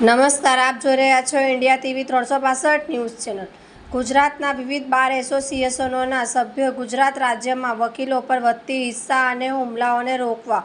નમસ્કાર, આપ જોઈ રહ્યા છો ઇન્ડિયા ટીવી ત્રણસો પાસઠ ન્યૂઝ ચેનલ. ગુજરાતના વિવિધ બાર એસોસિએશનોના સભ્યો ગુજરાત રાજ્યમાં વકીલો પર વધતી હિસ્સા અને હુમલાઓને રોકવા,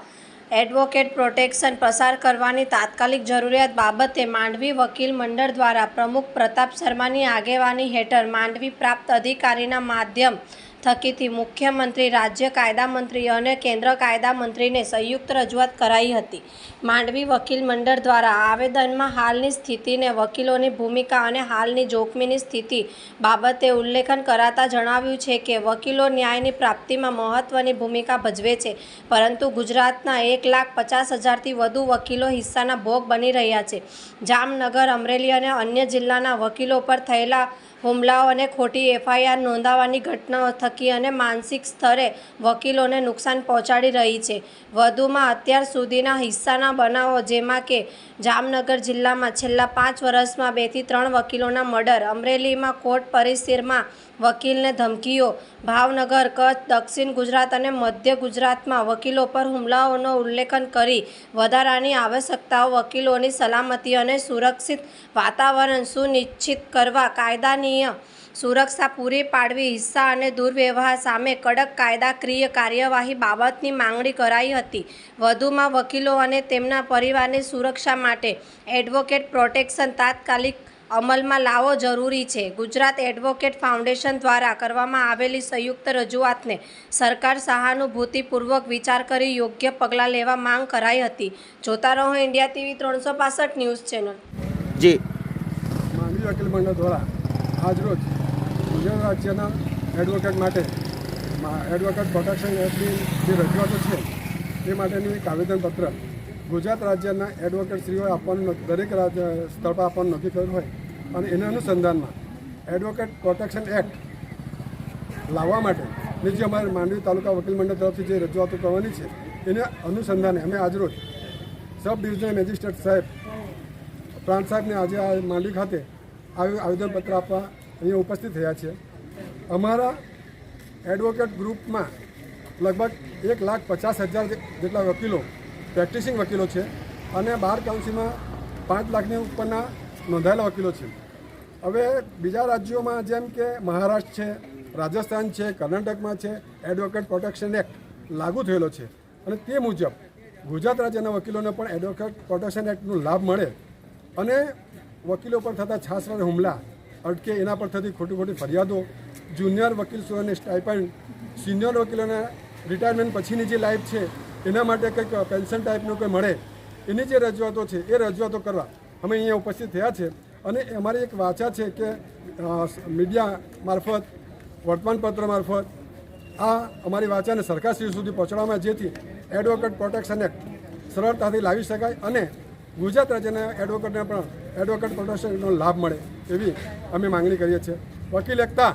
એડવોકેટ પ્રોટેક્શન પસાર કરવાની તાત્કાલિક જરૂરિયાત બાબતે માંડવી વકીલ મંડળ દ્વારા પ્રમુખ પ્રતાપ શર્માની આગેવાની હેઠળ માંડવી પ્રાપ્ત અધિકારીના માધ્યમ થકીથી મુખ્યમંત્રી, રાજ્ય કાયદા મંત્રી અને કેન્દ્ર કાયદા મંત્રીને સંયુક્ત રજૂઆત કરાઈ હતી. માંડવી વકીલ મંડળ દ્વારા આવેદનમાં હાલની સ્થિતિને વકીલોની ભૂમિકા અને હાલની જોખમીની સ્થિતિ બાબતે ઉલ્લેખન કરાતા જણાવ્યું છે કે વકીલો ન્યાયની પ્રાપ્તિમાં મહત્ત્વની ભૂમિકા ભજવે છે, પરંતુ ગુજરાતના એક લાખ પચાસ હજારથી વધુ વકીલો હિસ્સાના ભોગ બની રહ્યા છે. જામનગર, અમરેલી અને અન્ય જિલ્લાના વકીલો પર થયેલા હુમલાઓ અને ખોટી એફઆઈઆર નોંધાવવાની ઘટનાઓ થકી અને માનસિક સ્તરે વકીલોને નુકસાન પહોંચાડી રહી છે. વધુમાં અત્યાર સુધીના હિસ્સાના બનાવો જેમાં કે જામનગર જિલ્લામાં છેલ્લા પાંચ વર્ષમાં બેથી ત્રણ વકીલોના મર્ડર, અમરેલીમાં કોર્ટ પરિસરમાં વકીલને ધમકીઓ, ભાવનગર, કચ્છ, દક્ષિણ ગુજરાત અને મધ્ય ગુજરાતમાં વકીલો પર હુમલાઓનો ઉલ્લેખન કરી વધારાની આવશ્યકતાઓ વકીલોની સલામતી અને સુરક્ષિત વાતાવરણ સુનિશ્ચિત કરવા કાયદાનીય સુરક્ષા પૂરી પાડવી, હિસ્સા અને દુર્વ્યવહાર સામે કડક કાયદાકીય કાર્યવાહી બાબતની માંગણી કરાઈ હતી. વધુમાં વકીલો અને તેમના પરિવારની સુરક્ષા માટે એડવોકેટ પ્રોટેક્શન તાત્કાલિક અમલમાં લાવવો જરૂરી છે. ગુજરાત એડવોકેટ ફાઉન્ડેશન દ્વારા કરવામાં આવેલી સંયુક્ત રજૂઆતને સરકાર સહાનુભૂતિપૂર્વક વિચાર કરી યોગ્ય પગલાં લેવા માંગ કરાઈ હતી. જોતા રહો ઇન્ડિયા ટીવી ત્રણસો પાસઠ ન્યૂઝ ચેનલ. જી. માંડવી વકીલ મંડળ દ્વારા આજરોજ ગુજરાત રાજ્યના એડવોકેટ માટે એડવોકેટ પ્રોટેક્શન એક્ટની જે રજૂઆતો છે તે માટેનું એક આવેદનપત્ર ગુજરાત રાજ્યના એડવોકેટશ્રીઓએ આપવાનું દરેક રાજ્ય સ્થળ પર આપવાનું નક્કી કર્યું હોય અને એના અનુસંધાનમાં એડવોકેટ પ્રોટેક્શન એક્ટ લાવવા માટે જે અમારે માંડવી તાલુકા વકીલ મંડળ તરફથી જે રજૂઆતો કરવાની છે, એને અનુસંધાને અમે આજરોજ સબ ડિવિઝનલ મેજિસ્ટ્રેટ સાહેબ પ્રાંત સાહેબને આજે આ માંડવી ખાતે આવી આવેદનપત્ર આપવા અહીંયા ઉપસ્થિત થયા છે. અમારા એડવોકેટ ગ્રુપમાં લગભગ એક લાખ પચાસ હજાર જેટલા વકીલો, પ્રેક્ટિસિંગ વકીલો છે અને બાર કાઉન્સિલમાં પાંચ લાખની ઉપરના નોંધાયેલા વકીલો છે. હવે બીજા રાજ્યોમાં જેમ કે મહારાષ્ટ્ર છે, રાજસ્થાન છે, કર્ણાટકમાં છે, એડવોકેટ પ્રોટેક્શન એક્ટ લાગુ થયેલો છે. અને તે મુજબ ગુજરાત રાજ્યના વકીલોને પણ એડવોકેટ પ્રોટેક્શન એક્ટનો લાભ મળે અને વકીલો પર થતા છાસવારે હુમલા અટકે એના પર થતી ખોટી ખોટી ફરિયાદો જુનિયર વકીલોને સ્ટાઇપન્ડ સિનિયર વકીલોને રિટાયરમેન્ટ પછીની જે લાઈફ છે, એના માટે કંઈક પેન્શન ટાઈપનું કંઈ મળે, એની જે રજૂઆતો છે, એ રજૂઆતો કરવા અમે અહીંયા ઉપસ્થિત થયા છે. અને અમારી એક વાચા છે કે મીડિયા મારફત વર્તમાનપત્ર મારફત, આ અમારી વાચાને સરકારશ્રી સુધી પહોંચાડવામાં જેથી એડવોકેટ પ્રોટેક્શન એક્ટ સરળતાથી લાવી શકાય અને ગુજરાત રાજ્યના એડવોકેટને પણ એડવોકેટ પ્રોટેક્શનનો લાભ મળે એવી અમે માંગણી કરીએ છીએ. વકીલ એકતા